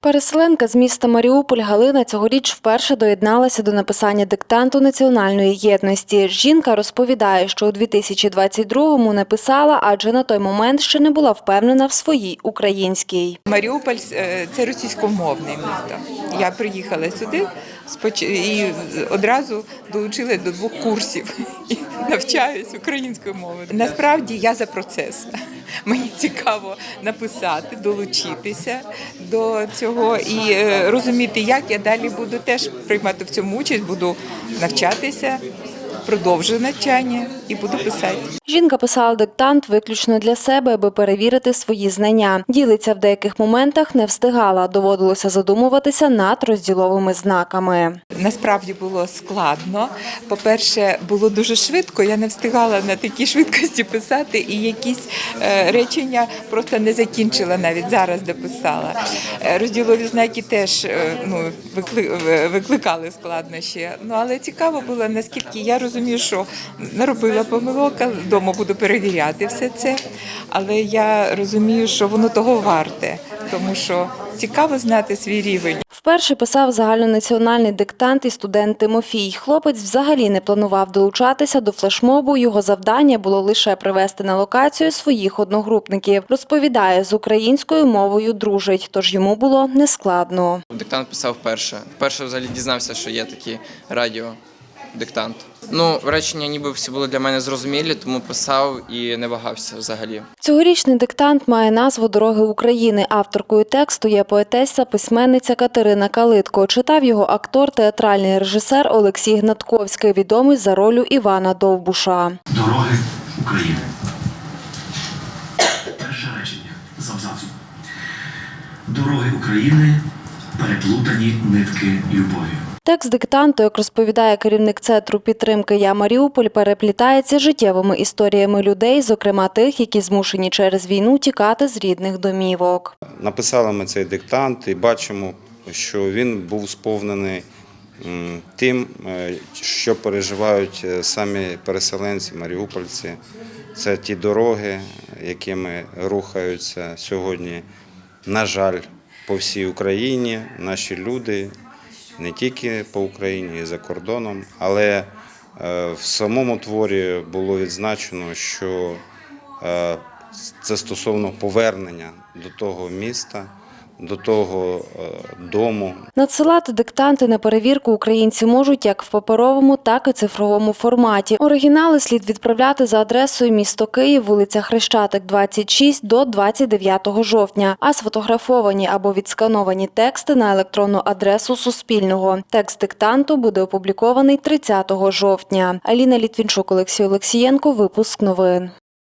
Переселенка з міста Маріуполь Галина цьогоріч вперше доєдналася до написання диктанту національної єдності. Жінка розповідає, що у 2022-му не писала, адже на той момент ще не була впевнена в своїй українській. Маріуполь е, це російськомовне місто. Я приїхала сюди і одразу долучила до двох курсів навчаюсь українською мовою. Насправді я за процес. Мені цікаво написати, долучитися до цього і е, розуміти, як я далі буду теж приймати в цьому участь, буду навчатися, продовжу навчання і буду писати. Жінка писала диктант виключно для себе, аби перевірити свої знання. Ділиться в деяких моментах не встигала, доводилося задумуватися над розділовими знаками. Насправді було складно. По-перше, було дуже швидко. Я не встигала на такій швидкості писати, і якісь е, речення просто не закінчила навіть зараз дописала. Е, Розділові знаки теж е, ну, викликали складнощі. Ну але цікаво було, наскільки я розумію, що наробила помилок, вдома буду перевіряти все це. Але я розумію, що воно того варте, тому що цікаво знати свій рівень. Вперше писав загальнонаціональний диктант і студент Тимофій. Хлопець взагалі не планував долучатися до флешмобу. Його завдання було лише привести на локацію своїх одногрупників. Розповідає, з українською мовою дружить, тож йому було нескладно. Диктант писав вперше. Вперше взагалі дізнався, що є такі радіо диктант. Ну, речення ніби всі були для мене зрозумілі, тому писав і не вагався взагалі. Цьогорічний диктант має назву Дороги України. Авторкою тексту є поетеса, письменниця Катерина Калитко. Читав його актор, театральний режисер Олексій Гнатковський, відомий за ролю Івана Довбуша. Дороги України. Перше речення з абзацу. Дороги України переплутані нитки любові. Текст диктанту, як розповідає керівник центру підтримки Я Маріуполь, переплітається життєвими історіями людей, зокрема тих, які змушені через війну тікати з рідних домівок. Написали ми цей диктант і бачимо, що він був сповнений тим, е, що переживають е, самі переселенці, маріупольці. Це ті дороги, якими рухаються сьогодні, на жаль, по всій Україні наші люди, не тільки по Україні, і за кордоном, але е, в самому творі було відзначено, що е, це стосовно повернення до того міста, до того е, дому, Надсилати диктанти на перевірку українці можуть як в паперовому, так і цифровому форматі. Оригінали слід відправляти за адресою місто Київ, вулиця Хрещатик, 26 до 29 жовтня, а сфотографовані або відскановані тексти на електронну адресу Суспільного. Текст диктанту буде опублікований 30 жовтня. Аліна Літвінчук, Олексій Олексієнко. Випуск новин.